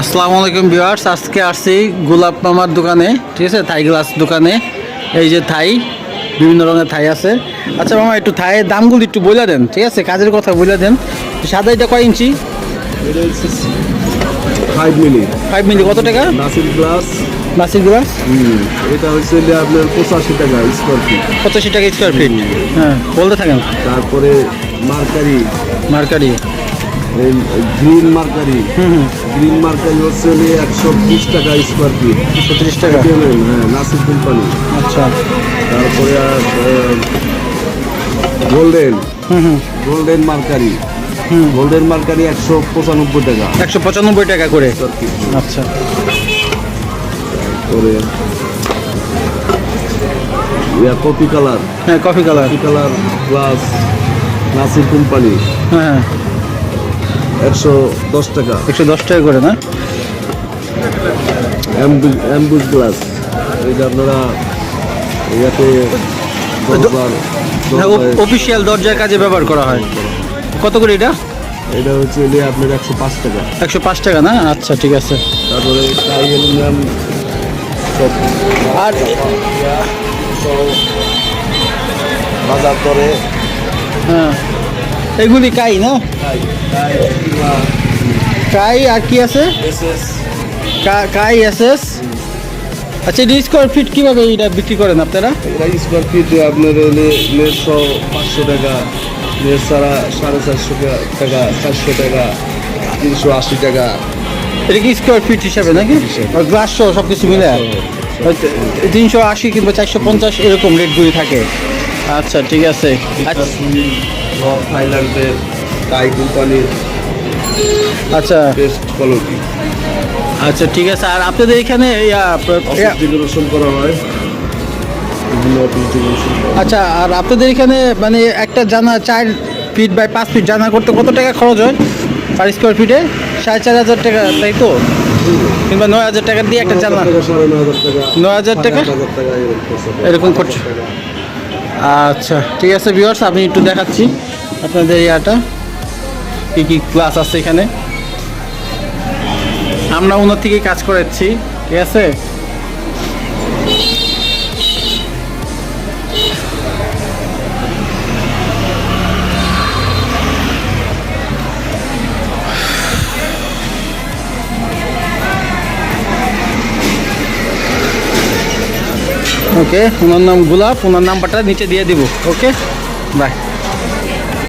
আসসালামু আলাইকুম ভিউয়ার্স আজকে আসছি গোলাপ মামার দোকানে ঠিক আছে? থাই গ্লাস দোকানে। এই যে থাই বিভিন্ন রঙের থাই আছে। আচ্ছা মামা একটু থাইয়ের দামগুলো একটু বলে দেন ঠিক আছে? কাজের কথা বলে দেন। সাদা এটা কয় inch? Five minute five milli কত টাকা? নাসির গ্লাস। নাসির গ্লাস? এটা হচ্ছে আপনার পঁচাশি টাকা স্কোয়ার ফিট পঁচাশি টাকা স্কোয়ার ফিট হ্যাঁ বলতে থাকেন। তারপরে mercury. Mercury. Green mercury green mercury হচ্ছে একশো বিশ টাকা স্কোয়ার ফিট একশো তিরিশ টাকা? হ্যাঁ নাসির কোম্পানি আচ্ছা। তারপরে আর গোল্ডেন হুম হুম। গোল্ডেন মার্কারি হুম। গোল্ডেন মার্কারি একশো পঁচানব্বই টাকা। একশো পঁচানব্বই টাকা করে? আচ্ছা। ইয়া কপি কালার হ্যাঁ coffee colour copy colour glass Nasir company হ্যাঁ। একশো দশ টাকা। একশো দশ টাকা করে না? অ্যাম্বুজ গ্লাস। এই যে আপনারা ইয়াতে অফিসিয়াল দরজার কাজে ব্যবহার করা হয়। কত করে এটা? এটা হচ্ছে আপনার একশো পাঁচ টাকা। একশো পাঁচ টাকা না? আচ্ছা ঠিক আছে। তারপরে টাই অ্যালুমিনিয়াম সব আর বাজার করে। হ্যাঁ। এগুলি কাই না? কাই আর কি আছে? কাই এসএস আচ্ছা এটা স্কোয়ার ফিট কীভাবে এটা বিক্রি করেন আপনারা? স্কোয়ার ফিট আপনার হলে নেটশো পাঁচশো টাকা নেট ছাড়া সাড়ে চারশো টাকা চারশো টাকা তিনশো আশি টাকা। এটা কি স্কোয়ার ফিট হিসাবে নাকি। গ্লাস সহ সব কিছু মিলে তিনশো আশি কিংবা চারশো পঞ্চাশ এরকম রেটগুলি থাকে। আচ্ছা ঠিক আছে। আচ্ছা থাইল্যান্ডের টাই কোম্পানির আচ্ছা। বেস্ট কোয়ালিটি আচ্ছা ঠিক আছে। আর আপনাদের এখানে ডেকোরেশন করা হয়। আচ্ছা আর আপনাদের এখানে মানে একটা জানা চার ফিট বাই পাঁচ ফিট জানা করতে কত টাকা খরচ হয় পার স্কোয়ার ফিটে সাড়ে চার হাজার টাকা তাই তো? কিংবা নয় হাজার টাকা দিয়ে একটা সাড়ে নয় হাজার টাকা। এরকম খরচ। আচ্ছা ঠিক আছে ভিউয়ার্স আমি একটু দেখাচ্ছি আপনাদের ইয়াটা। কী কী ক্লাস আছে এখানে? আমরা ওনার থেকে কাজ করাচ্ছি, ঠিক আছে? ওকে ওনার নাম গোলাপ, ওনার নাম্বারটা নিচে দিয়ে দিব ওকে বাই